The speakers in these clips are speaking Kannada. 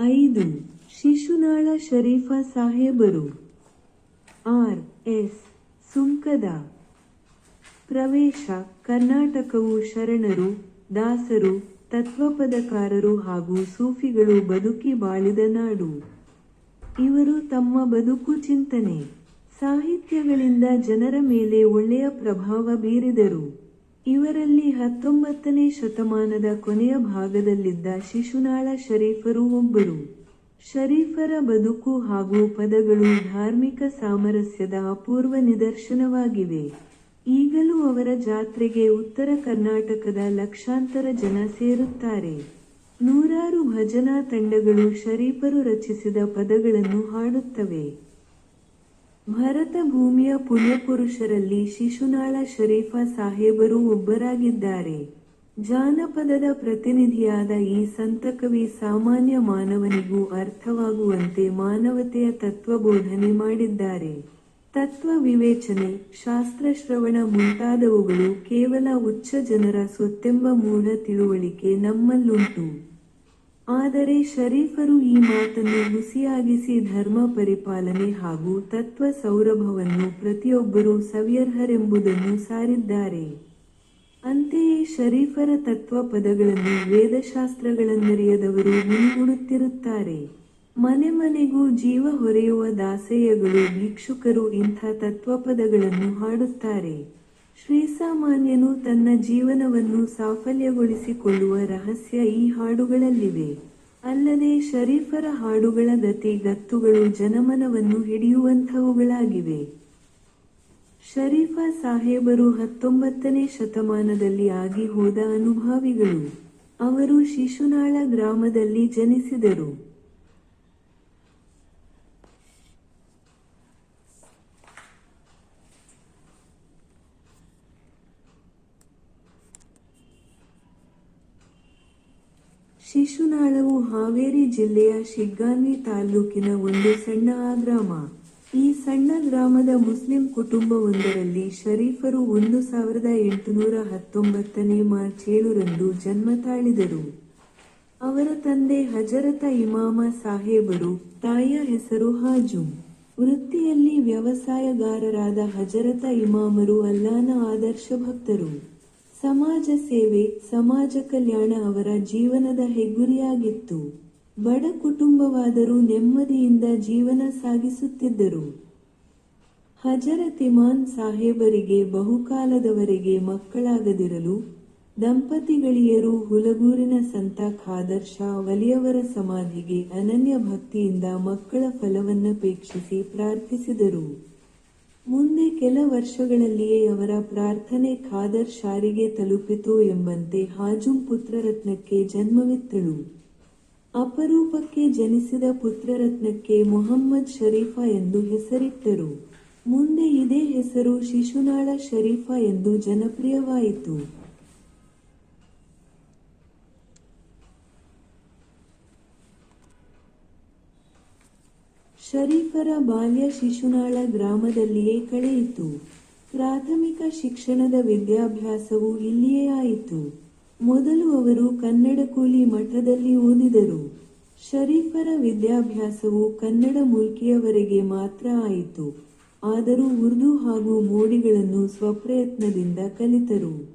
ಐದು. ಶಿಶುನಾಳ ಶರೀಫ ಸಾಹೇಬರು. ಆರ್. ಎಸ್. ಸುಂಕದ. ಪ್ರವೇಶ. ಕರ್ನಾಟಕವು ಶರಣರು, ದಾಸರು, ತತ್ವಪದಕಾರರು ಹಾಗೂ ಸೂಫಿಗಳು ಬದುಕಿ ಬಾಳಿದ ನಾಡು. ಇವರು ತಮ್ಮ ಬದುಕು ಚಿಂತನೆ. ಸಾಹಿತ್ಯಗಳಿಂದ ಜನರ ಮೇಲೆ ಒಳ್ಳೆಯ ಪ್ರಭಾವ ಬೀರಿದರು. ಇವರಲ್ಲಿ ಹತ್ತೊಂಬತ್ತನೇ ಶತಮಾನದ ಕೊನೆಯ ಭಾಗದಲ್ಲಿದ್ದ ಶಿಶುನಾಳ ಶರೀಫರು ಒಬ್ಬರು. ಶರೀಫರ ಬದುಕು ಹಾಗೂ ಪದಗಳು ಧಾರ್ಮಿಕ ಸಾಮರಸ್ಯದ ಅಪೂರ್ವ ನಿದರ್ಶನವಾಗಿವೆ. ಈಗಲೂ ಅವರ ಜಾತ್ರೆಗೆ ಉತ್ತರ ಕರ್ನಾಟಕದ ಲಕ್ಷಾಂತರ ಜನ ಸೇರುತ್ತಾರೆ. ನೂರಾರು ಭಜನಾ ತಂಡಗಳು ಶರೀಫರು ರಚಿಸಿದ ಪದಗಳನ್ನು ಹಾಡುತ್ತವೆ. ಭರತ ಭೂಮಿಯ ಪುಣ್ಯಪುರುಷರಲ್ಲಿ ಶಿಶುನಾಳ ಶರೀಫ ಸಾಹೇಬರು ಒಬ್ಬರಾಗಿದ್ದಾರೆ. ಜಾನಪದದ ಪ್ರತಿನಿಧಿಯಾದ ಈ ಸಂತಕವಿ ಸಾಮಾನ್ಯ ಮಾನವನಿಗೂ ಅರ್ಥವಾಗುವಂತೆ ಮಾನವತೆಯ ತತ್ವಬೋಧನೆ ಮಾಡಿದ್ದಾರೆ. ತತ್ವ ವಿವೇಚನೆ ಶಾಸ್ತ್ರಶ್ರವಣ ಮುಂತಾದವುಗಳು ಕೇವಲ ಉಚ್ಚ ಜನರ ಸೊತ್ತೆಂಬ ಮೂಢ ತಿಳುವಳಿಕೆ ನಮ್ಮಲ್ಲುಂಟು. ಆದರೆ ಶರೀಫರು ಈ ಮಾತನ್ನು ಹುಸಿಯಾಗಿಸಿ ಧರ್ಮ ಪರಿಪಾಲನೆ ಹಾಗೂ ತತ್ವ ಸೌರಭವನ್ನು ಪ್ರತಿಯೊಬ್ಬರೂ ಸವ್ಯರ್ಹರೆಂಬುದನ್ನು ಸಾರಿದ್ದಾರೆ. ಅಂತೆಯೇ ಶರೀಫರ ತತ್ವ ಪದಗಳನ್ನು ವೇದಶಾಸ್ತ್ರಗಳನ್ನರಿಯದವರು ಮುನಿಗುಡುತ್ತಿರುತ್ತಾರೆ ಮನೆ ಮನೆಗೂ ಜೀವ ಹೊರೆಯುವ ದಾಸೆಯಗಳು, ಭಿಕ್ಷುಕರು ಇಂಥ ತತ್ವಪದಗಳನ್ನು ಹಾಡುತ್ತಾರೆ. ಶ್ರೀಸಾಮಾನ್ಯನು ತನ್ನ ಜೀವನವನ್ನು ಸಾಫಲ್ಯಗೊಳಿಸಿಕೊಳ್ಳುವ ರಹಸ್ಯ ಈ ಹಾಡುಗಳಲ್ಲಿವೆ. ಅಲ್ಲದೆ ಶರೀಫರ ಹಾಡುಗಳ ಗತಿ ಗತ್ತುಗಳು ಜನಮನವನ್ನು ಹಿಡಿಯುವಂಥವುಗಳಾಗಿವೆ. ಶರೀಫ ಸಾಹೇಬರು ಹತ್ತೊಂಬತ್ತನೇ ಶತಮಾನದಲ್ಲಿ ಆಗಿ ಹೋದ ಅನುಭಾವಿಗಳು. ಅವರು ಶಿಶುನಾಳ ಗ್ರಾಮದಲ್ಲಿ ಜನಿಸಿದರು. ಶಿಶುನಾಳವು ಹಾವೇರಿ ಜಿಲ್ಲೆಯ ಶಿಗ್ಗಾಂವಿ ತಾಲ್ಲೂಕಿನ ಒಂದು ಸಣ್ಣ ಗ್ರಾಮ. ಈ ಸಣ್ಣ ಗ್ರಾಮದ ಮುಸ್ಲಿಂ ಕುಟುಂಬವೊಂದರಲ್ಲಿ ಶರೀಫರು ಒಂದು ಸಾವಿರದ ಎಂಟುನೂರ ಹತ್ತೊಂಬತ್ತನೇ ಮಾರ್ಚ್ ಏಳರಂದು ಜನ್ಮ ತಾಳಿದರು. ಅವರ ತಂದೆ ಹಜರತ ಇಮಾಮ ಸಾಹೇಬರು, ತಾಯಿಯ ಹೆಸರು ಹಾಜು. ವೃತ್ತಿಯಲ್ಲಿ ವ್ಯವಸಾಯಗಾರರಾದ ಹಜರತ ಇಮಾಮರು ಅಲ್ಲಾನ ಆದರ್ಶ ಭಕ್ತರು. ಸಮಾಜ ಸೇವೆ, ಸಮಾಜ ಕಲ್ಯಾಣ ಅವರ ಜೀವನದ ಹೆಗ್ಗುರಿಯಾಗಿತ್ತು. ಬಡ ಕುಟುಂಬವಾದರೂ ನೆಮ್ಮದಿಯಿಂದ ಜೀವನ ಸಾಗಿಸುತ್ತಿದ್ದರು. ಹಜರತಿಮಾನ್ ಸಾಹೇಬರಿಗೆ ಬಹುಕಾಲದವರೆಗೆ ಮಕ್ಕಳಾಗದಿರಲು ದಂಪತಿಗಳಿಯರು ಹುಲಗೂರಿನ ಸಂತ ಖಾದರ್ ಶಾ ವಲಿಯವರ ಸಮಾಧಿಗೆ ಅನನ್ಯ ಭಕ್ತಿಯಿಂದ ಮಕ್ಕಳ ಫಲವನ್ನಪೇಕ್ಷಿಸಿ ಪ್ರಾರ್ಥಿಸಿದರು. ಮುಂದೆ ಕೆಲ ವರ್ಷಗಳಲ್ಲಿಯೇ ಅವರ ಪ್ರಾರ್ಥನೆ ಖಾದರ್ ಶಾರಿಗೆ ತಲುಪಿತು ಎಂಬಂತೆ ಹಾಜುಂ ಪುತ್ರರತ್ನಕ್ಕೆ ಜನ್ಮವಿತ್ತಳು. ಅಪರೂಪಕ್ಕೆ ಜನಿಸಿದ ಪುತ್ರರತ್ನಕ್ಕೆ ಮೊಹಮ್ಮದ್ ಶರೀಫ ಎಂದು ಹೆಸರಿಟ್ಟರು. ಮುಂದೆ ಇದೇ ಹೆಸರು ಶಿಶುನಾಳ ಶರೀಫ ಎಂದು ಜನಪ್ರಿಯವಾಯಿತು. ಶರೀಫರ ಬಾಲ್ಯ ಶಿಶುನಾಳ ಗ್ರಾಮದಲ್ಲಿಯೇ ಕಳೆಯಿತು. ಪ್ರಾಥಮಿಕ ಶಿಕ್ಷಣದ ವಿದ್ಯಾಭ್ಯಾಸವು ಇಲ್ಲಿಯೇ ಆಯಿತು. ಮೊದಲು ಅವರು ಕನ್ನಡ ಕೂಲಿ ಮಠದಲ್ಲಿ ಓದಿದರು. ಶರೀಫರ ವಿದ್ಯಾಭ್ಯಾಸವು ಕನ್ನಡ ಮೂಲ್ಕಿಯವರೆಗೆ ಮಾತ್ರ ಆಯಿತು. ಆದರೂ ಉರ್ದು ಹಾಗೂ ಮೋಡಿಗಳನ್ನು ಸ್ವಪ್ರಯತ್ನದಿಂದ ಕಲಿತರು.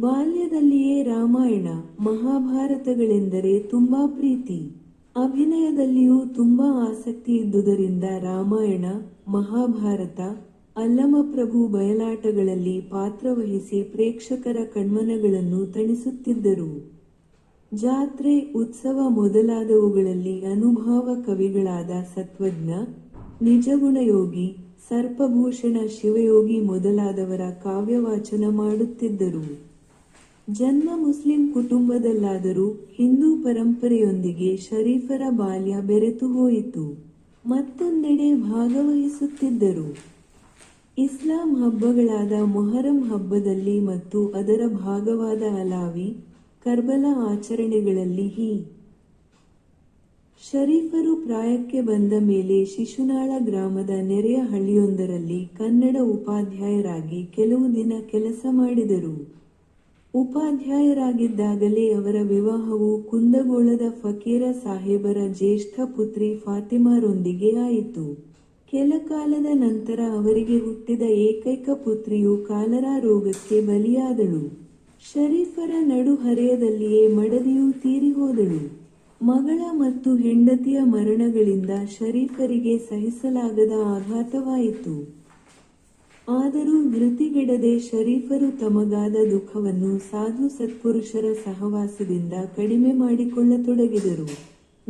ಬಾಲ್ಯದಲ್ಲಿಯೇ ರಾಮಾಯಣ, ಮಹಾಭಾರತಗಳೆಂದರೆ ತುಂಬಾ ಪ್ರೀತಿ. ಅಭಿನಯದಲ್ಲಿಯೂ ತುಂಬಾ ಆಸಕ್ತಿ ಇದ್ದುದರಿಂದ ರಾಮಾಯಣ, ಮಹಾಭಾರತ, ಅಲ್ಲಮಪ್ರಭು ಬಯಲಾಟಗಳಲ್ಲಿ ಪಾತ್ರವಹಿಸಿ ಪ್ರೇಕ್ಷಕರ ಕಣ್ಮನಗಳನ್ನು ತಣಿಸುತ್ತಿದ್ದರು. ಜಾತ್ರೆ, ಉತ್ಸವ ಮೊದಲಾದವುಗಳಲ್ಲಿ ಅನುಭಾವ ಕವಿಗಳಾದ ಸತ್ವಜ್ಞ, ನಿಜಗುಣಯೋಗಿ, ಸರ್ಪಭೂಷಣ ಶಿವಯೋಗಿ ಮೊದಲಾದವರ ಕಾವ್ಯವಾಚನ ಮಾಡುತ್ತಿದ್ದರು. ಜನ್ಮ ಮುಸ್ಲಿಂ ಕುಟುಂಬದಲ್ಲಾದರೂ ಹಿಂದೂ ಪರಂಪರೆಯೊಂದಿಗೆ ಶರೀಫರ ಬಾಲ್ಯ ಬೆರೆತು ಹೋಯಿತು. ಮತ್ತೊಂದೆಡೆ ಭಾಗವಹಿಸುತ್ತಿದ್ದರು. ಇಸ್ಲಾಂ ಹಬ್ಬಗಳಾದ ಮೊಹರಂ ಹಬ್ಬದಲ್ಲಿ ಮತ್ತು ಅದರ ಭಾಗವಾದ ಅಲಾವಿ, ಕರ್ಬಲ ಆಚರಣೆಗಳಲ್ಲಿ ಹಿ. ಶರೀಫರು ಪ್ರಾಯಕ್ಕೆ ಬಂದ ಮೇಲೆ ಶಿಶುನಾಳ ಗ್ರಾಮದ ನೆರೆಯ ಹಳ್ಳಿಯೊಂದರಲ್ಲಿ ಕನ್ನಡ ಉಪಾಧ್ಯಾಯರಾಗಿ ಕೆಲವು ದಿನ ಕೆಲಸ ಮಾಡಿದರು. ಉಪಾಧ್ಯಾಯರಾಗಿದ್ದಾಗಲೇ ಅವರ ವಿವಾಹವು ಕುಂದಗೋಳದ ಫಕೀರ ಸಾಹೇಬರ ಜ್ಯೇಷ್ಠ ಪುತ್ರಿ ಫಾತಿಮಾರೊಂದಿಗೆ ಆಯಿತು. ಕೆಲಕಾಲದ ನಂತರ ಅವರಿಗೆ ಹುಟ್ಟಿದ ಏಕೈಕ ಪುತ್ರಿಯು ಕಾಲರಾ ರೋಗಕ್ಕೆ ಬಲಿಯಾದಳು. ಶರೀಫರ ನಡುಹರೆಯದಲ್ಲಿಯೇ ಮಡದಿಯು ತೀರಿಹೋದಳು. ಮಗಳ ಮತ್ತು ಹೆಂಡತಿಯ ಮರಣಗಳಿಂದ ಶರೀಫರಿಗೆ ಸಹಿಸಲಾಗದ ಆಘಾತವಾಯಿತು. ಆದರೂ ಧೃತಿಗೆಡದೆ ಶರೀಫರು ತಮಗಾದ ದುಃಖವನ್ನು ಸಾಧು ಸತ್ಪುರುಷರ ಸಹವಾಸದಿಂದ ಕಡಿಮೆ ಮಾಡಿಕೊಳ್ಳತೊಡಗಿದರು.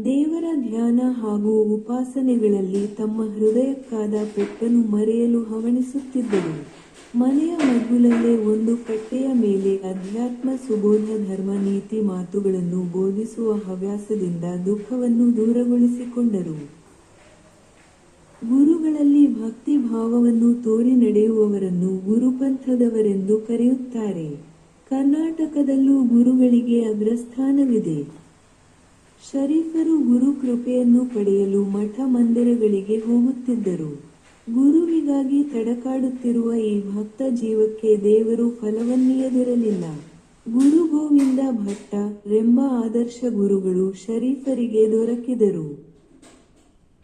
ದೇವರ ಧ್ಯಾನ ಹಾಗೂ ಉಪಾಸನೆಗಳಲ್ಲಿ ತಮ್ಮ ಹೃದಯಕ್ಕಾದ ಪೆಟ್ಟನ್ನು ಮರೆಯಲು ಹವಣಿಸುತ್ತಿದ್ದರು. ಮನೆಯ ಮಗ್ಗುಲಲ್ಲೇ ಒಂದು ಕಟ್ಟೆಯ ಮೇಲೆ ಅಧ್ಯಾತ್ಮ ಸುಬೋಧ ಧರ್ಮ ನೀತಿ ಮಾತುಗಳನ್ನು ಬೋಧಿಸುವ ಹವ್ಯಾಸದಿಂದ ದುಃಖವನ್ನು ದೂರಗೊಳಿಸಿಕೊಂಡರು. ಗುರುಗಳಲ್ಲಿ ಭಕ್ತಿ ಭಾವವನ್ನು ತೋರಿ ನಡೆಯುವವರನ್ನು ಗುರುಪಂಥದವರೆಂದು ಕರೆಯುತ್ತಾರೆ. ಕರ್ನಾಟಕದಲ್ಲೂ ಗುರುಗಳಿಗೆ ಅಗ್ರಸ್ಥಾನವಿದೆ. ಶರೀಫರು ಗುರು ಕೃಪೆಯನ್ನು ಪಡೆಯಲು ಮಠ ಮಂದಿರಗಳಿಗೆ ಹೋಗುತ್ತಿದ್ದರು. ಗುರುವಿಗಾಗಿ ತಡಕಾಡುತ್ತಿರುವ ಈ ಭಕ್ತ ಜೀವಕ್ಕೆ ದೇವರು ಫಲವನ್ನೀಯದಿರಲಿಲ್ಲ. ಗುರು ಗೋವಿಂದ ಭಟ್ಟ, ರೆಂಬ ಆದರ್ಶ ಗುರುಗಳು ಶರೀಫರಿಗೆ ದೊರಕಿದರು.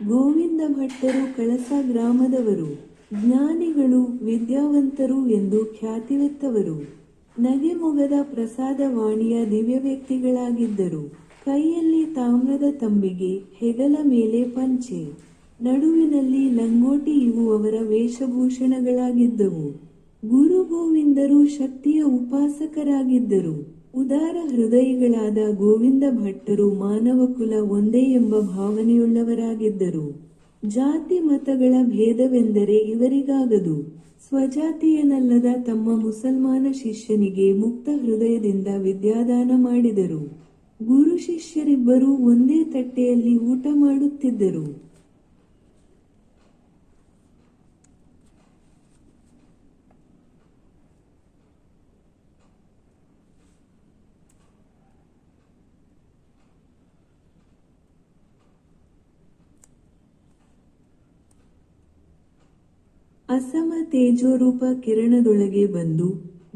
ಗೋವಿಂದ ಭಟ್ಟರು ಕಳಸ ಗ್ರಾಮದವರು, ಜ್ಞಾನಿಗಳು ವಿದ್ಯಾವಂತರು ಎಂದು ಖ್ಯಾತಿವೆತ್ತವರು ನಗೆಮೊಗದ ಪ್ರಸಾದ ವಾಣಿಯ ದಿವ್ಯ ವ್ಯಕ್ತಿಗಳಾಗಿದ್ದರು. ಕೈಯಲ್ಲಿ ತಾಮ್ರದ ತಂಬಿಗೆ ಹೆಗಲ ಮೇಲೆ ಪಂಚೆ. ನಡುವಿನಲ್ಲಿ ಲಂಗೋಟಿ ಇವು ಅವರ ವೇಷಭೂಷಣಗಳಾಗಿದ್ದವು. ಗುರು ಗೋವಿಂದರು ಶಕ್ತಿಯ ಉಪಾಸಕರಾಗಿದ್ದರು. ಉದಾರ ಹೃದಯಿಗಳಾದ ಗೋವಿಂದ ಭಟ್ಟರು ಮಾನವ ಕುಲ ಒಂದೇ ಎಂಬ ಭಾವನೆಯುಳ್ಳವರಾಗಿದ್ದರು. ಜಾತಿ ಮತಗಳ ಭೇದವೆಂದರೆ ಇವರಿಗಾಗದು. ಸ್ವಜಾತಿಯನಲ್ಲದ ತಮ್ಮ ಮುಸಲ್ಮಾನ ಶಿಷ್ಯನಿಗೆ ಮುಕ್ತ ಹೃದಯದಿಂದ ವಿದ್ಯಾದಾನ ಮಾಡಿದರು. ಗುರು ಶಿಷ್ಯರಿಬ್ಬರೂ ಒಂದೇ ತಟ್ಟೆಯಲ್ಲಿ ಊಟ ಮಾಡುತ್ತಿದ್ದರು. ಅಸಮ ತೇಜೋರೂಪ ಕಿರಣದೊಳಗೆ ಬಂದು,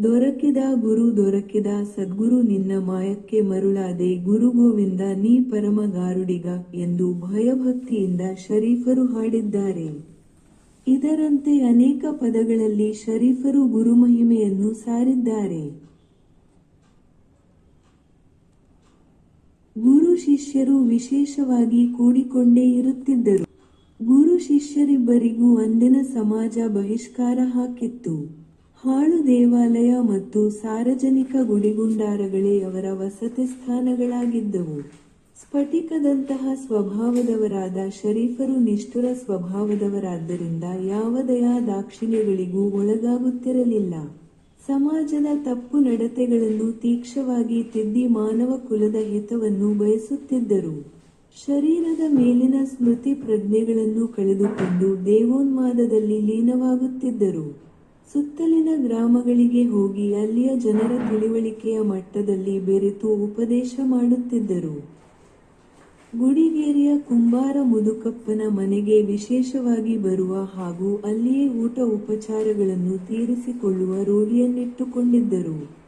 ದೊರಕಿದ ಗುರು, ದೊರಕಿದ ಸದ್ಗುರು, ನಿನ್ನ ಮಾಯಕ್ಕೆ ಮರುಳಾದೆ ಗುರು ಗೋವಿಂದ, ನೀ ಪರಮ ಗಾರುಡಿಗ ಎಂದು ಭಯಭಕ್ತಿಯಿಂದ ಶರೀಫರು ಹಾಡಿದ್ದಾರೆ. ಇದರಂತೆ ಅನೇಕ ಪದಗಳಲ್ಲಿ ಶರೀಫರು ಗುರುಮಹಿಮೆಯನ್ನು ಸಾರಿದ್ದಾರೆ. ಗುರು ಶಿಷ್ಯರು ವಿಶೇಷವಾಗಿ ಕೂಡಿಕೊಂಡೇ ಇರುತ್ತಿದ್ದರು. ಗುರು ಶಿಷ್ಯರಿಬ್ಬರಿಗೂ ಅಂದಿನ ಸಮಾಜ ಬಹಿಷ್ಕಾರ ಹಾಕಿತ್ತು. ಹಾಳು ದೇವಾಲಯ ಮತ್ತು ಸಾರ್ವಜನಿಕ ಗುಡಿಗುಂಡಾರಗಳೇ ಅವರ ವಸತಿ ಸ್ಥಾನಗಳಾಗಿದ್ದವು. ಸ್ಫಟಿಕದಂತಹ ಸ್ವಭಾವದವರಾದ ಶರೀಫರು ನಿಷ್ಠುರ ಸ್ವಭಾವದವರಾದ್ದರಿಂದ ಯಾವ ದಯಾ ದಾಕ್ಷಿಣ್ಯಗಳಿಗೂ ಒಳಗಾಗುತ್ತಿರಲಿಲ್ಲ. ಸಮಾಜದ ತಪ್ಪು ನಡತೆಗಳನ್ನು ತೀಕ್ಷವಾಗಿ ತಿದ್ದಿ ಮಾನವ ಕುಲದ ಹಿತವನ್ನು ಬಯಸುತ್ತಿದ್ದರು. ಶರೀರದ ಮೇಲಿನ ಸ್ಮೃತಿ ಪ್ರಜ್ಞೆಗಳನ್ನು ಕಳೆದುಕೊಂಡು ದೇವೋನ್ಮಾದದಲ್ಲಿ ಲೀನವಾಗುತ್ತಿದ್ದರು. ಸುತ್ತಲಿನ ಗ್ರಾಮಗಳಿಗೆ ಹೋಗಿ ಅಲ್ಲಿಯ ಜನರ ತಿಳಿವಳಿಕೆಯ ಮಟ್ಟದಲ್ಲಿ ಬೆರೆತು ಉಪದೇಶ ಮಾಡುತ್ತಿದ್ದರು. ಗುಡಿಗೇರಿಯ ಕುಂಬಾರ ಮುದುಕಪ್ಪನ ಮನೆಗೆ ವಿಶೇಷವಾಗಿ ಬರುವ ಹಾಗೂ ಅಲ್ಲಿಯೇ ಊಟ ಉಪಚಾರಗಳನ್ನು ತೀರಿಸಿಕೊಳ್ಳುವ ರೂಢಿಯನ್ನಿಟ್ಟುಕೊಂಡಿದ್ದರು.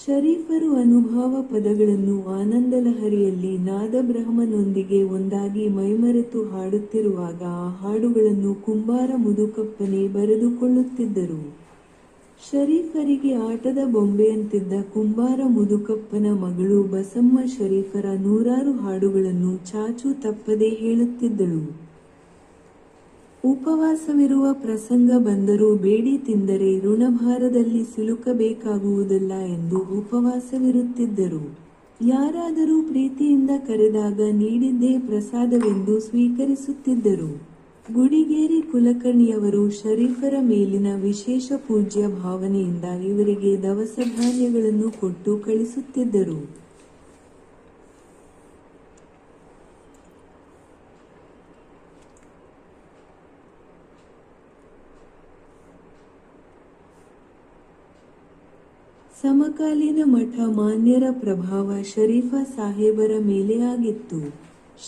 ಶರೀಫರು ಅನುಭವ ಪದಗಳನ್ನು ಆನಂದಲಹರಿಯಲ್ಲಿ ನಾದಬ್ರಹ್ಮನೊಂದಿಗೆ ಒಂದಾಗಿ ಮೈಮರೆತು ಹಾಡುತ್ತಿರುವಾಗ ಆ ಹಾಡುಗಳನ್ನು ಕುಂಬಾರ ಮುದುಕಪ್ಪನೆ ಬರೆದುಕೊಳ್ಳುತ್ತಿದ್ದರು. ಶರೀಫರಿಗೆ ಆಟದ ಬೊಂಬೆಯಂತಿದ್ದ ಕುಂಬಾರ ಮುದುಕಪ್ಪನ ಮಗಳು ಬಸಮ್ಮ ಶರೀಫರ ನೂರಾರು ಹಾಡುಗಳನ್ನು ಚಾಚು ತಪ್ಪದೆ ಹೇಳುತ್ತಿದ್ದಳು. ಉಪವಾಸವಿರುವ ಪ್ರಸಂಗ ಬಂದರೂ ಬೇಡಿ ತಿಂದರೆ ಋಣಭಾರದಲ್ಲಿ ಸಿಲುಕಬೇಕಾಗುವುದಿಲ್ಲ ಎಂದು ಉಪವಾಸವಿರುತ್ತಿದ್ದರು. ಯಾರಾದರೂ ಪ್ರೀತಿಯಿಂದ ಕರೆದಾಗ ನೀಡಿದ್ದೇ ಪ್ರಸಾದವೆಂದು ಸ್ವೀಕರಿಸುತ್ತಿದ್ದರು. ಗುಡಿಗೇರಿ ಕುಲಕರ್ಣಿಯವರು ಶರೀಫರ ಮೇಲಿನ ವಿಶೇಷ ಪೂಜ್ಯ ಭಾವನೆಯಿಂದ ಇವರಿಗೆ ದವಸ ಧಾನ್ಯಗಳನ್ನು ಕೊಟ್ಟು ಕಳಿಸುತ್ತಿದ್ದರು. ಸಮಕಾಲೀನ ಮಠ ಮಾನ್ಯರ ಪ್ರಭಾವ ಶರೀಫ ಸಾಹೇಬರ ಮೇಲೆ ಆಗಿತ್ತು.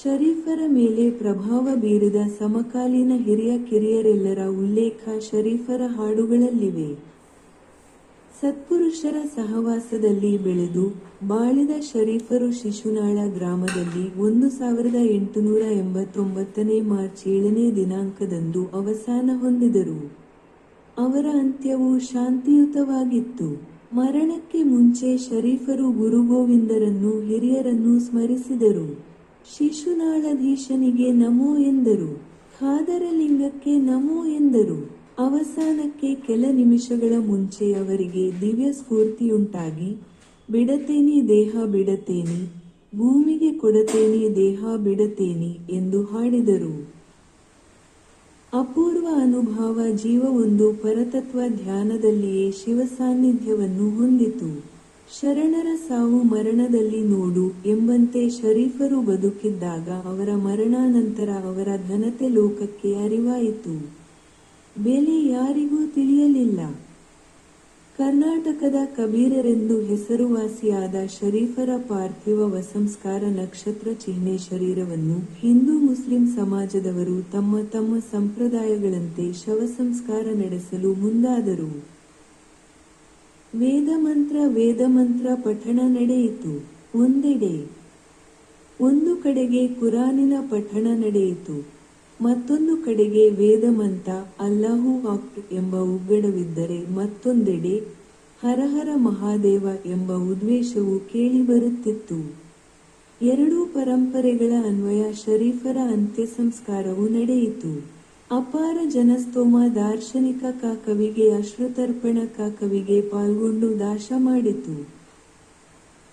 ಶರೀಫರ ಮೇಲೆ ಪ್ರಭಾವ ಬೀರಿದ ಸಮಕಾಲೀನ ಹಿರಿಯ ಕಿರಿಯರೆಲ್ಲರ ಉಲ್ಲೇಖ ಶರೀಫರ ಹಾಡುಗಳಲ್ಲಿವೆ. ಸತ್ಪುರುಷರ ಸಹವಾಸದಲ್ಲಿ ಬೆಳೆದು ಬಾಳಿದ ಶರೀಫರು ಶಿಶುನಾಳ ಗ್ರಾಮದಲ್ಲಿ ಒಂದು ಸಾವಿರದ ಎಂಟುನೂರ ಎಂಬತ್ತೊಂಬತ್ತನೇ ಮಾರ್ಚ್ ಏಳನೇ ದಿನಾಂಕದಂದು ಅವಸಾನ ಹೊಂದಿದರು. ಅವರ ಅಂತ್ಯವು ಶಾಂತಿಯುತವಾಗಿತ್ತು. ಮರಣಕ್ಕೆ ಮುಂಚೆ ಶರೀಫರು ಗುರುಗೋವಿಂದರನ್ನು ಹಿರಿಯರನ್ನು ಸ್ಮರಿಸಿದರು. ಶಿಶುನಾಳಧೀಶನಿಗೆ ನಮೋ ಎಂದರು. ಖಾದರಲಿಂಗಕ್ಕೆ ನಮೋ ಎಂದರು. ಅವಸಾನಕ್ಕೆ ಕೆಲ ನಿಮಿಷಗಳ ಮುಂಚೆ ಅವರಿಗೆ ದಿವ್ಯ ಸ್ಫೂರ್ತಿಯುಂಟಾಗಿ, ಬಿಡತೇನಿ ದೇಹ ಬಿಡತೇನಿ, ಭೂಮಿಗೆ ಕೊಡತೇನಿ ದೇಹ ಬಿಡತೇನಿ ಎಂದು ಹಾಡಿದರು. ಅಪೂರ್ವ ಅನುಭವ ಜೀವವೊಂದು ಪರತತ್ವ ಧ್ಯಾನದಲ್ಲಿಯೇ ಶಿವ ಸಾನ್ನಿಧ್ಯವನ್ನು ಹೊಂದಿತು. ಶರಣರ ಸಾವು ಮರಣದಲ್ಲಿ ನೋಡು ಎಂಬಂತೆ ಶರೀಫರು ಬದುಕಿದ್ದಾಗ ಅವರ ಮರಣಾನಂತರ ಅವರ ಘನತೆ ಲೋಕಕ್ಕೆ ಅರಿವಾಯಿತು. ಬೆಲೆ ಯಾರಿಗೂ ತಿಳಿಯಲಿಲ್ಲ. ಕರ್ನಾಟಕದ ಕಬೀರರೆಂದು ಹೆಸರುವಾಸಿಯಾದ ಶರೀಫರ ಪಾರ್ಥಿವ ವಸಂಸ್ಕಾರ ನಕ್ಷತ್ರ ಚಿಹ್ನೆ ಶರೀರವನ್ನು ಹಿಂದೂ ಮುಸ್ಲಿಂ ಸಮಾಜದವರು ತಮ್ಮ ತಮ್ಮ ಸಂಪ್ರದಾಯಗಳಂತೆ ಶವಸಂಸ್ಕಾರ ನಡೆಸಲು ಮುಂದಾದರು. ವೇದಮಂತ್ರ ವೇದಮಂತ್ರ ಪಠಣ ನಡೆಯಿತು. ಒಂದೆಡೆ, ಒಂದು ಕಡೆಗೆ ಕುರಾನಿನ ಪಠಣ ನಡೆಯಿತು. ಮತ್ತೊಂದು ಕಡೆಗೆ ವೇದಮಂತ ಅಲ್ಲಾಹು ಹಕ್ ಎಂಬ ಉಗ್ಗಡವಿದ್ದರೆ ಮತ್ತೊಂದೆಡೆ ಹರಹರ ಮಹಾದೇವ ಎಂಬ ಉದ್ವೇಷವು ಕೇಳಿಬರುತ್ತಿತ್ತು. ಎರಡೂ ಪರಂಪರೆಗಳ ಅನ್ವಯ ಶರೀಫರ ಅಂತ್ಯ ಸಂಸ್ಕಾರವು ನಡೆಯಿತು. ಅಪಾರ ಜನಸ್ತೋಮ ದಾರ್ಶನಿಕ ಕಾಕವಿಗೆ, ಅಶ್ರುತರ್ಪಣ ಕಾಕವಿಗೆ ಪಾಲ್ಗೊಂಡು ದಾಶ ಮಾಡಿತು.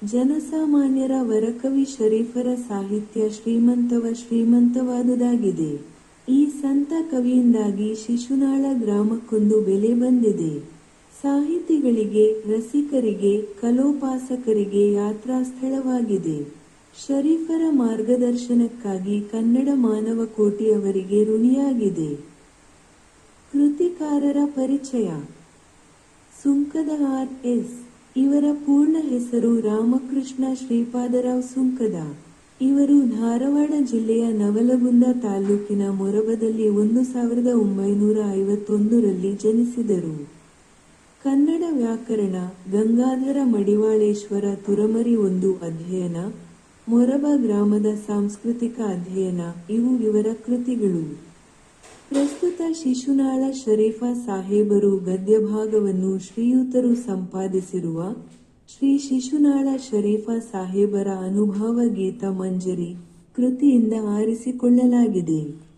ಜನಸಾಮಾನ್ಯರ ವರಕವಿ ಶರೀಫರ ಸಾಹಿತ್ಯ ಶ್ರೀಮಂತವ ಶ್ರೀಮಂತವಾದುದಾಗಿದೆ. ಈ ಸಂತ ಕವಿಯಿಂದಾಗಿ ಶಿಶುನಾಳ ಗ್ರಾಮಕ್ಕೊಂದು ಬೆಲೆ ಬಂದಿದೆ. ಸಾಹಿತಿಗಳಿಗೆ, ರಸಿಕರಿಗೆ, ಕಲೋಪಾಸಕರಿಗೆ ಯಾತ್ರಾ ಸ್ಥಳವಾಗಿದೆ. ಶರೀಫರ ಮಾರ್ಗದರ್ಶನಕ್ಕಾಗಿ ಕನ್ನಡ ಮಾನವ ಅವರಿಗೆ ಋಣಿಯಾಗಿದೆ. ಕೃತಿಕಾರರ ಪರಿಚಯ. ಸುಂಕದ ಆರ್ ಎಸ್. ಇವರ ಪೂರ್ಣ ಹೆಸರು ರಾಮಕೃಷ್ಣ ಶ್ರೀಪಾದರಾವ್ ಸುಂಕದ. ಇವರು ಧಾರವಾಡ ಜಿಲ್ಲೆಯ ನವಲಗುಂದ ತಾಲೂಕಿನ ಮೊರಬದಲ್ಲಿ ಒಂದು ಸಾವಿರದ ಒಂಬೈನೂರ ಐವತ್ತೊಂದರಲ್ಲಿ ಜನಿಸಿದರು. ಕನ್ನಡ ವ್ಯಾಕರಣ, ಗಂಗಾಧರ ಮಡಿವಾಳೇಶ್ವರ ತುರಮರಿ ಒಂದು ಅಧ್ಯಯನ, ಮೊರಬ ಗ್ರಾಮದ ಸಾಂಸ್ಕೃತಿಕ ಅಧ್ಯಯನ, ಇವು ಇವರ ಕೃತಿಗಳು. ಪ್ರಸ್ತುತ ಶಿಶುನಾಳ ಶರೀಫಾ ಸಾಹೇಬರು ಗದ್ಯಭಾಗವನ್ನು ಶ್ರೀಯುತರು ಸಂಪಾದಿಸಿರುವ ಶ್ರೀ ಶಿಶುನಾಳ ಶರೀಫ ಸಾಹೇಬರ ಅನುಭವ ಗೀತ ಮಂಜರಿ ಕೃತಿಯಿಂದ ಆರಿಸಿಕೊಳ್ಳಲಾಗಿದೆ.